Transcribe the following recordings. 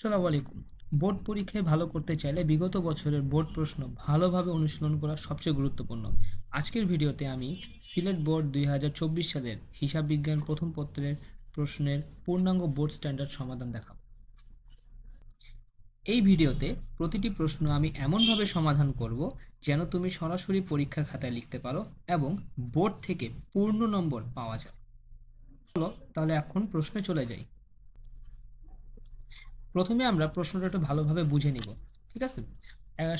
আসসালামু আলাইকুম। বোর্ড পরীক্ষায় ভালো করতে চাইলে বিগত বছরের বোর্ড প্রশ্ন ভালোভাবে অনুশীলন করা সবচেয়ে গুরুত্বপূর্ণ। আজকের ভিডিওতে আমি সিলেট বোর্ড দুই হাজার চব্বিশ সালের হিসাব বিজ্ঞান প্রথম পত্রের প্রশ্নের পূর্ণাঙ্গ বোর্ড স্ট্যান্ডার্ড সমাধান দেখাব। এই ভিডিওতে প্রতিটি প্রশ্ন আমি এমনভাবে সমাধান করব যেন তুমি সরাসরি পরীক্ষার খাতায় লিখতে পারো এবং বোর্ড থেকে পূর্ণ নম্বর পাওয়া যায়। চলো তাহলে এখন প্রশ্নে চলে যাই। প্রথমে আমরা প্রশ্নটা একটু ভালোভাবে বুঝে নিব, ঠিক আছে?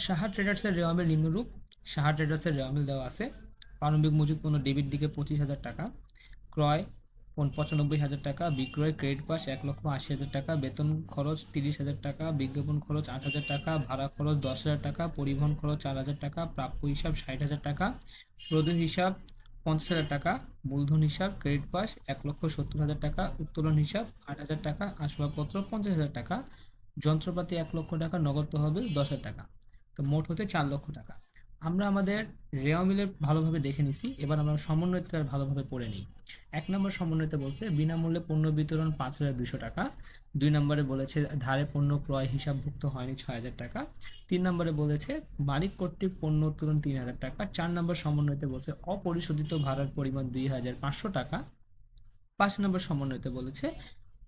সাহা ট্রেডার্সের রেওয়ামের নিম্নরূপ। সাহা ট্রেডার্সের রেওয়ামেল দেওয়া আছে। প্রারম্ভিক মজুদ পণ্য ডেবিট দিকে পঁচিশ হাজার টাকা, ক্রয় পঁচানব্বই হাজার টাকা, বিক্রয় ক্রেডিট পাস এক লক্ষ আশি হাজার টাকা, বেতন খরচ তিরিশ হাজার টাকা, বিজ্ঞাপন খরচ আট হাজার টাকা, ভাড়া খরচ দশ হাজার টাকা, পরিবহন খরচ চার হাজার টাকা, প্রাপ্য হিসাব ষাট হাজার টাকা প্রদূর হিসাব পঞ্চাশ হাজার টাকা, মূলধন হিসাব ক্রেডিট পাস এক লক্ষ সত্তর হাজার টাকা, উত্তোলন হিসাব, আট হাজার টাকা, আসবাবপত্র পঞ্চাশ হাজার টাকা, যন্ত্রপাতি এক লক্ষ টাকা, নগদ তহবিল দশ হাজার টাকা। তো মোট হতে চার লক্ষ টাকা। আমরা আমাদের রেওয়া মিলের ভালোভাবে দেখে নিছি, এবার আমরা সমন্বয়টা ভালোভাবে পড়ে নিই। এক নম্বর সমন্বয়তে বলছে, বিনামূল্যে পণ্য বিতরণ পাঁচ হাজার দুশো টাকা। দুই নম্বরে বলেছে, ধারে পণ্য ক্রয় হিসাবভুক্ত হয়নি ছয় হাজার টাকা। তিন নম্বরে বলেছে, মালিক কর্তৃক পণ্য উত্তোলন তিন হাজার টাকা। চার নম্বর সমন্বয়তে বলছে, অপরিশোধিত ভাড়ার পরিমাণ দুই হাজার পাঁচশো টাকা। পাঁচ নম্বর সমন্বয়তে বলেছে,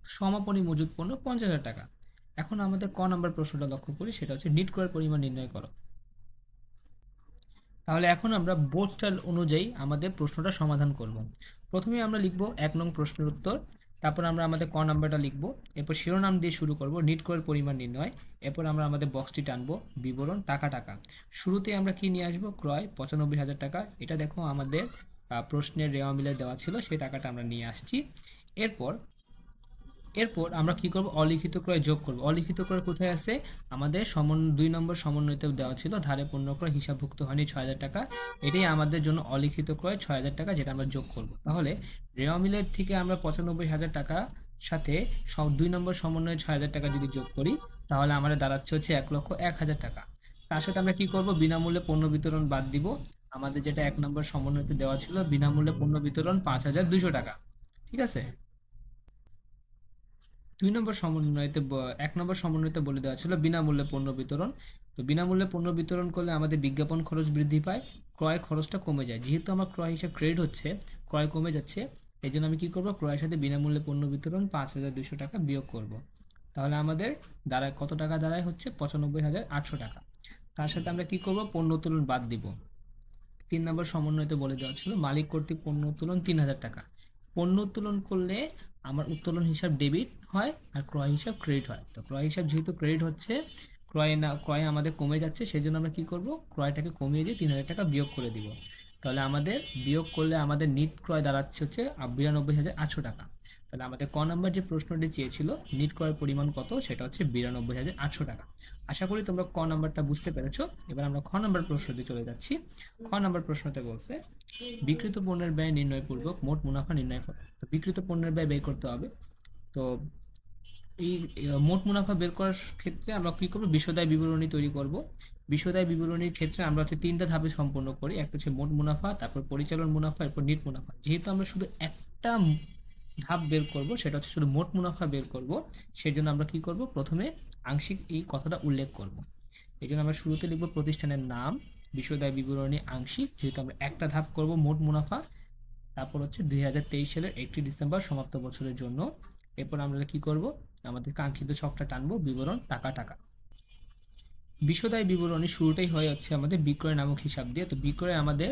সমাপনী মজুদ পণ্য পঞ্চাশ হাজার টাকা। এখন আমাদের ক নম্বর প্রশ্নটা লক্ষ্য করি, সেটা হচ্ছে, নিট ক্রয়ের পরিমাণ নির্ণয় করো। তাহলে এখন আমরা বোর্ড স্টাইল অনুযায়ী আমাদের প্রশ্নটা সমাধান করব। প্রথমে আমরা লিখব এক নং প্রশ্নের উত্তর, তারপর আমরা আমাদের ক নাম্বারটা লিখব, এরপর শিরোনাম দিয়ে শুরু করব নিট ক্রয়ের পরিমাণ নির্ণয়, এরপর আমরা আমাদের বক্সটি টানব, বিবরণ, টাকা টাকা। শুরুতে আমরা কি নিয়ে আসব? ক্রয়, পঁচানব্বই হাজার টাকা। এটা দেখো আমাদের প্রশ্নের রেওয়া মিলে দেওয়া ছিল, সেই টাকাটা আমরা নিয়ে আসছি। এরপর এরপর আমরা কি করব? অলিখিত ক্রয় যোগ করব। অলিখিত ক্রয় কোথায় আছে? আমাদের সমন, দুই নম্বর সমন্বয়তে দেওয়া ছিল। ধারে পণ্য ক্রয় হিসাবভুক্ত হয়নি, ছয় হাজার টাকা। এটাই আমাদের জন্য অলিখিত ক্রয়, ছয় হাজার টাকা, যেটা আমরা যোগ করব। তাহলে রেওয়া মিলের থেকে আমরা পঁচানব্বই হাজার টাকা সাথে সব দুই নম্বর সমন্বয়ে ছয় হাজার টাকা যদি যোগ করি, তাহলে আমাদের দাঁড়াচ্ছে হচ্ছে এক লক্ষ এক হাজার টাকা। তার সাথে আমরা কি করব? বিনামূল্যে পণ্য বিতরণ বাদ দিব। আমাদের যেটা এক নম্বর সমন্বয়তে দেওয়া ছিল, বিনামূল্যে পণ্য বিতরণ পাঁচ হাজার দুশো টাকা। ঠিক আছে? দুই নম্বর সমন্বয়তে এক নম্বর সমন্বয়তে বলে দেওয়া ছিল বিনামূল্যে পণ্য বিতরণ। তো বিনামূল্যে পণ্য বিতরণ করলে আমাদের বিজ্ঞাপন খরচ বৃদ্ধি পায়, ক্রয় খরচটা কমে যায়। যেহেতু আমার ক্রয় হিসাব ক্রেডিট হচ্ছে, ক্রয় কমে যাচ্ছে এই জন্য আমি কি করব? ক্রয়ের সাথে বিনামূল্যে পণ্য বিতরণ পাঁচ হাজার দুশো টাকা বিয়োগ করব। তাহলে আমাদের দাঁড়ায়, কত টাকা দাঁড়ায় হচ্ছে? পঁচানব্বই হাজার আটশো টাকা। তার সাথে আমরা কি করব? পণ্য উত্তোলন বাদ দিব। তিন নম্বর সমন্বয়তে বলে দেওয়া ছিল মালিক কর্তৃক পণ্য উত্তোলন তিন হাজার টাকা। পণ্য উত্তোলন করলে আমার উত্তোলন হিসাব ডেবিট হয় আর ক্রয় হিসাব ক্রেডিট হয়। তো ক্রয় হিসাব যেহেতু ক্রেডিট হচ্ছে, ক্রয় না, ক্রয় আমাদের কমে যাচ্ছে সেই জন্য আমরা কী করব? ক্রয়টাকে কমিয়ে দিয়ে তিন হাজার টাকা বিয়োগ করে দিব। তাহলে আমাদের বিয়োগ করলে আমাদের নিট ক্রয় দাঁড়াচ্ছে হচ্ছে বিরানব্বই হাজার আটশো টাকা। তাহলে আমাদের ক নাম্বার যে প্রশ্নটি চেয়েছিল, নিট ক্রয়ের পরিমাণ কত? সেটা হচ্ছে বিরানব্বই হাজার আটশো টাকা। আশা করি তোমরা ক নাম্বারটা বুঝতে পেরেছ। এবার আমরা খ নাম্বার প্রশ্নতে চলে যাচ্ছি। খ নাম্বার প্রশ্নতে বলছে বিকৃত পণ্যের ব্যয় নির্ণয় পূর্বক মোট মুনাফা নির্ণয় করো। তো বিকৃত পণ্যের ব্যয় বের করতে হবে। তো এই মোট মুনাফা বের করার ক্ষেত্রে আমরা কী করব? বিশদায় বিবরণী তৈরি করব। বিশদায় বিবরণীর ক্ষেত্রে আমরা হচ্ছে তিনটা ধাপে সম্পন্ন করি। একটা হচ্ছে মোট মুনাফা, তারপর পরিচালন মুনাফা, এরপর নিট মুনাফা। যেহেতু আমরা শুধু একটা ধাপ বের করব, সেটা হচ্ছে শুধু মোট মুনাফা বের করব। সেই জন্য আমরা কি করব? প্রথমে আংশিক এই কথাটা উল্লেখ করব। এই জন্য আমরা শুরুতে লিখব প্রতিষ্ঠানের নাম বিশদায় বিবরণী আংশিক, যেহেতু আমরা একটা ধাপ করব মোট মুনাফা। তারপর হচ্ছে দুই হাজার তেইশ সালের একটি ডিসেম্বর সমাপ্ত বছরের জন্য। এরপর আমরা কি করব? আমাদের কাঙ্ক্ষিত ছকটা টানবো, বিবরণ, টাকা টাকা। বিশদায় বিবরণী শুরুটাই হয়ে যাচ্ছে আমাদের বিক্রয় নামক হিসাব দিয়ে। তো বিক্রয় আমাদের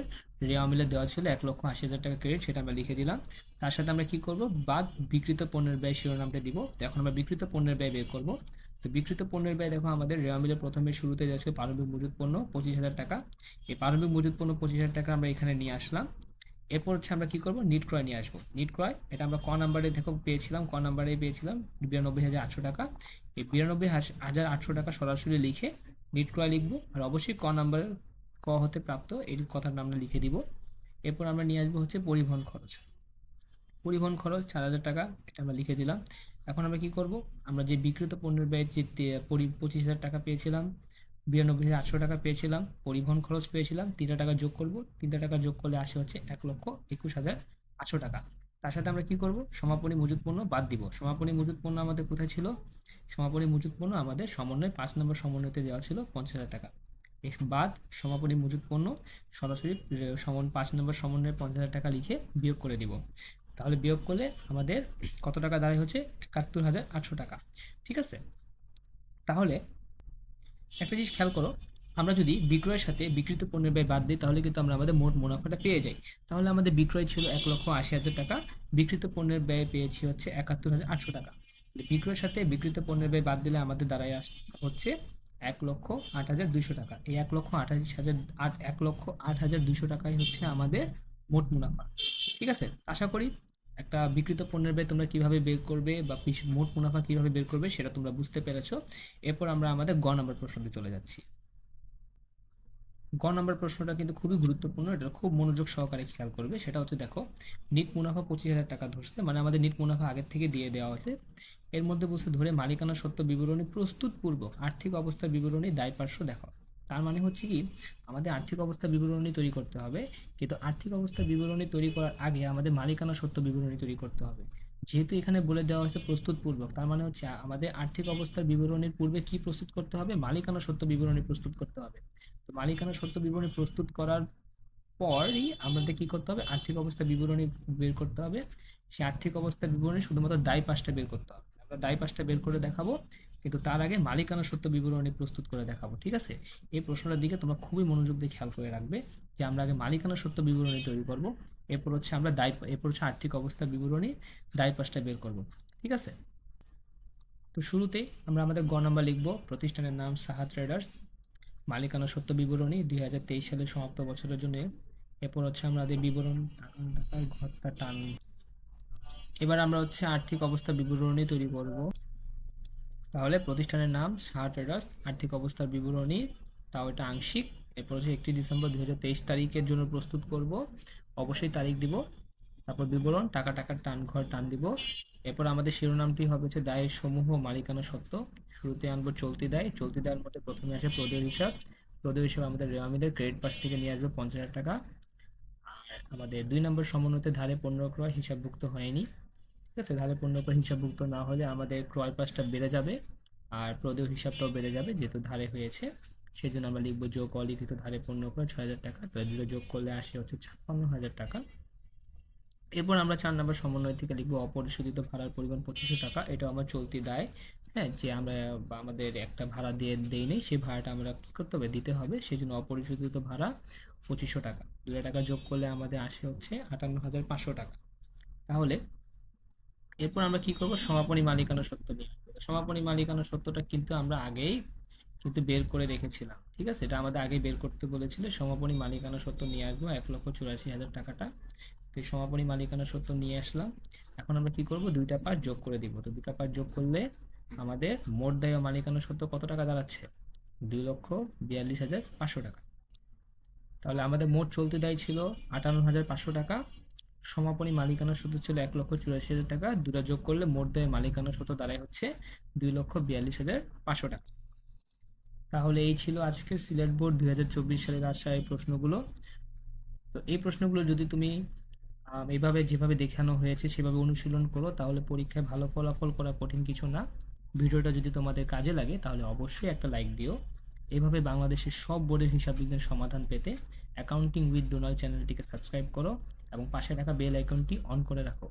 রেওয়া মিলে দেওয়া ছিল এক লক্ষ আশি হাজার টাকা ক্রেডিট সেটা আমরা লিখে দিলাম। তার সাথে আমরা কি করব? বাদ বিকৃত পণ্যের ব্যয় শিরোনামটা দিব। তো এখন আমরা বিকৃত পণ্যের ব্যয় বের করব। তো বিকৃত পণ্যের ব্যয় দেখো, আমাদের রেওয়া মিলে প্রথমে শুরুতে যাচ্ছে প্রারম্ভিক মজুদ পণ্য পঁচিশ হাজার টাকা। এই প্রারম্ভিক মজুদ পণ্য পঁচিশ হাজার টাকা আমরা এখানে নিয়ে আসলাম। এরপর হচ্ছে আমরা কি করব? নিট ক্রয় নিয়ে আসব। নিট ক্রয়, এটা আমরা ক নাম্বারে দেখো পেয়েছিলাম, ক নাম্বারে পেয়েছিলাম বিরানব্বই হাজার আটশো টাকা। এই বিরানব্বই হাজার আটশো টাকা সরাসরি লিখে নিট ক্রয় লিখব। আর অবশ্যই ক নাম্বারের ক হতে প্রাপ্ত এই কথাটা আমরা লিখে দিব। এরপর আমরা নিয়ে আসব হচ্ছে পরিবহন খরচ। পরিবহন খরচ চার হাজার টাকা, এটা আমরা লিখে দিলাম। এখন আমরা কি করব? আমরা যে বিক্রিত পণ্যের ব্যয় যে পঁচিশ হাজার টাকা পেয়েছিলাম, বিরানব্বই হাজার আটশো টাকা পেয়েছিলাম, পরিবহন খরচ পেয়েছিলাম, তিনটা টাকা যোগ করব। তিনটা টাকা যোগ করলে আসে হচ্ছে এক লক্ষ একুশ হাজার আটশো টাকা। তার সাথে আমরা কি করব? সমাপনী মজুদ পণ্য বাদ দিব। সমাপনী মজুদ পণ্য আমাদের কোথায় ছিল? সমাপনী মজুত পণ্য আমাদের সমন্বয় পাঁচ নম্বর সমন্বয়তে দেওয়া ছিল পঞ্চাশ হাজার টাকা। বাদ সমাপনী মজুত পণ্য সরাসরি সমান, পাঁচ নম্বর সমন্বয়ে পঞ্চাশ হাজার টাকা লিখে বিয়োগ করে দিব। তাহলে বিয়োগ করলে আমাদের কত টাকা দাঁড়ায় হচ্ছে? একাত্তর হাজার আটশো টাকা। ঠিক আছে? তাহলে একটা জিনিস খেয়াল করো আমরা যদি বিক্রয়ের সাথে বিক্রিত পণ্যের ব্যয় বাদ দিই, তাহলে কিন্তু আমরা আমাদের মোট মুনাফাটা পেয়ে যাই। তাহলে আমাদের বিক্রয় ছিল এক লক্ষ আশি হাজার টাকা, বিক্রিত পণ্যের ব্যয় পেয়েছি হচ্ছে একাত্তর হাজার আটশো টাকা। বিক্রয়ের সাথে বিক্রিত পণ্যের ব্যয় বাদ দিলে আমাদের দ্বারাই আস, হচ্ছে এক লক্ষ আট হাজার দুইশো টাকা। এই এক লক্ষ আঠাশ হাজার আট, এক লক্ষ আট হাজার দুইশো টাকাই হচ্ছে আমাদের মোট মুনাফা। ঠিক আছে? আশা করি একটা বিক্রিত পণ্যের ব্যয় তোমরা কীভাবে বের করবে বা মোট মুনাফা কীভাবে বের করবে সেটা তোমরা বুঝতে পেরেছ। এরপর আমরা আমাদের গ নম্বর প্রশ্নতে চলে যাচ্ছি। গ নম্বর প্রশ্নটা কিন্তু খুবই গুরুত্বপূর্ণ, এটা খুব মনোযোগ সহকারে খেয়াল করবে। সেটা হচ্ছে দেখো, নিট মুনাফা পঁচিশ হাজার টাকা ধরছে মানে আমাদের নিট মুনাফা আগের থেকে দিয়ে দেওয়া হয়েছে। এর মধ্যে বসে ধরে মালিকানা সত্য বিবরণী প্রস্তুত পূর্বক আর্থিক অবস্থা বিবরণী দায় পার্শ্ব দেখো। তার মানে হচ্ছে কি, আমাদের আর্থিক অবস্থা বিবরণী তৈরি করতে হবে, কিন্তু আর্থিক অবস্থা বিবরণী তৈরি করার আগে আমাদের মালিকানা সত্য বিবরণী তৈরি করতে হবে। যেহেতু এখানে বলে দেওয়া হয়েছে প্রস্তুত পূর্বক তার মানে হচ্ছে আমাদের আর্থিক অবস্থার বিবরণীর পূর্বে কি প্রস্তুত করতে হবে? মালিকানা সত্য বিবরণী প্রস্তুত করতে হবে। তো মালিকানা সত্য বিবরণী প্রস্তুত করার পরই আমাদের কি করতে হবে? আর্থিক অবস্থা বিবরণী বের করতে হবে। সেই আর্থিক অবস্থা বিবরণী শুধুমাত্র দায় পাশটা বের করতে হবে। আমরা দায় পাশটা বের করে দেখাবো। কিন্তু তার আগে মালিকানা সত্য বিবরণী প্রস্তুত করে দেখাবো, ঠিক আছে? এই প্রশ্নটার দিকে তোমরা খুবই মনোযোগ দিয়ে খেয়াল করে রাখবে যে আমরা আগে মালিকানা সত্য বিবরণী তৈরি করব, এরপর হচ্ছে আমরা দায়, এরপর হচ্ছে আর্থিক অবস্থা বিবরণী দায় পাশটা বের করব, ঠিক আছে? তো শুরুতেই আমরা আমাদের গ নাম্বার লিখব, প্রতিষ্ঠানের নাম সাহা ট্রেডার্স মালিকানা সত্য বিবরণী দুই হাজার তেইশ সালের সমাপ্ত বছরের জন্য, এরপর হচ্ছে আমাদের বিবরণ, টাকার ঘরটা টান এবার আমরা হচ্ছে আর্থিক অবস্থা বিবরণী তৈরি করব। তাহলে প্রতিষ্ঠানের নাম সাহা ট্রেডার্স, আর্থিক অবস্থার বিবরণী, তাও এটা আংশিক। এরপর হচ্ছে একটি ডিসেম্বর দু হাজার তেইশ তারিখের জন্য প্রস্তুত করব। অবশ্যই তারিখ দিব, তারপর বিবরণ, টাকা, টাকার টান ঘর টান দিব। এরপর আমাদের শিরোনামটি হবে হচ্ছে দায়ের সমূহ মালিকানা সত্ত্ব শুরুতে আনব চলতি দায়, চলতি দায়ের মধ্যে প্রথমে আসে প্রদেয় হিসাব। প্রদেয় হিসাব আমাদের রেওয়ামিদের ক্রেডিট পাস থেকে নিয়ে আসবে পঞ্চাশ হাজার টাকা। আমাদের দুই নম্বর সমন্বয়তে ধারে পণ্য ক্রয় হিসাবভুক্ত হয়নি। ঠিক আছে? ধারে পণ্য ক্রয় হিসাবভুক্ত না হলে আমাদের ক্রয় পাসটা বেড়ে যাবে আর প্রদেয় হিসাবটাও বেড়ে যাবে যেহেতু ধারে হয়েছে। সেই জন্য আমরা লিখব যোগ অলিখিত ধারে পণ্য ক্রয় ছয় হাজার টাকা। তো দুটো যোগ করলে আসে হচ্ছে ছাপ্পান্ন হাজার টাকা। এরপর আমরা চার নম্বর সমন্বয় থেকে লিখব অপরিশোধিত ভাড়ার পরিমাণ পঁচিশশো টাকা। এটা আমার চলতি দায় হ্যাঁ যে আমরা আমাদের একটা ভাড়া দিয়ে দেই নেই, সেই ভাড়াটা আমরা কী করতে হবে? দিতে হবে। সেই জন্য অপরিশোধিত ভাড়া পঁচিশশো টাকা। দুটো টাকা যোগ করলে আমাদের আসে হচ্ছে আটান্ন হাজার পাঁচশো টাকা। তাহলে এরপর আমরা কি করব? সমাপনী মালিকানা সত্য আসব। সমাপনী মালিকানা সত্যটা কিন্তু আমরা আগেই কিন্তু বের করে রেখেছিলাম, ঠিক আছে? এটা আমাদের আগে বের করতে বলেছিল। সমাপনী মালিকানা সত্য নিয়ে আসব এক লক্ষ চুরাশি হাজার টাকাটা। তো এই সমাপনী মালিকানা সত্য নিয়ে আসলাম। এখন আমরা কি করব? দুইটা পার্ট যোগ করে দিব। তো দুইটা পার্ট যোগ করলে আমাদের মোট দায় মালিকানা সত্য কত টাকা দাঁড়াচ্ছে? দুই লক্ষ বিয়াল্লিশ হাজার পাঁচশো টাকা। তাহলে আমাদের মোট চলতি দায় ছিল আটান্ন হাজার পাঁচশো টাকা। সমাপনী মালিকানা সত্য ছিল এক লক্ষ চুরাশি হাজার টাকা। দুটা যোগ করলে মোট দেয় মালিকানা সত্য দাঁড়ায় হচ্ছে দুই লক্ষ বিয়াল্লিশ হাজার পাঁচশো টাকা। তাহলে এই ছিল আজকের সিলেট বোর্ড দুই হাজার চব্বিশ সালের আসা এই প্রশ্নগুলো। তো এই প্রশ্নগুলো যদি তুমি এইভাবে যেভাবে দেখানো হয়েছে সেভাবে অনুশীলন করো, তাহলে পরীক্ষায় ভালো ফলাফল করা কঠিন কিছু না। ভিডিওটা যদি তোমাদের কাজে লাগে, তাহলে অবশ্যই একটা লাইক দিও। এইভাবে বাংলাদেশের সব বোর্ডের হিসাব বিজ্ঞান সমাধান পেতে অ্যাকাউন্টিং উইথ ডোনাল্ড চ্যানেলটিকে সাবস্ক্রাইব করো। এবং পাশে থাকা বেল আইকনটি অন করে রাখো।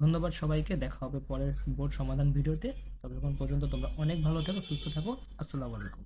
ধন্যবাদ সবাইকে, দেখা হবে পরের বোর্ড সমাধান ভিডিওতে। ততক্ষণ পর্যন্ত তোমরা অনেক ভালো থাকো, সুস্থ থাকো। আসসালামু আলাইকুম।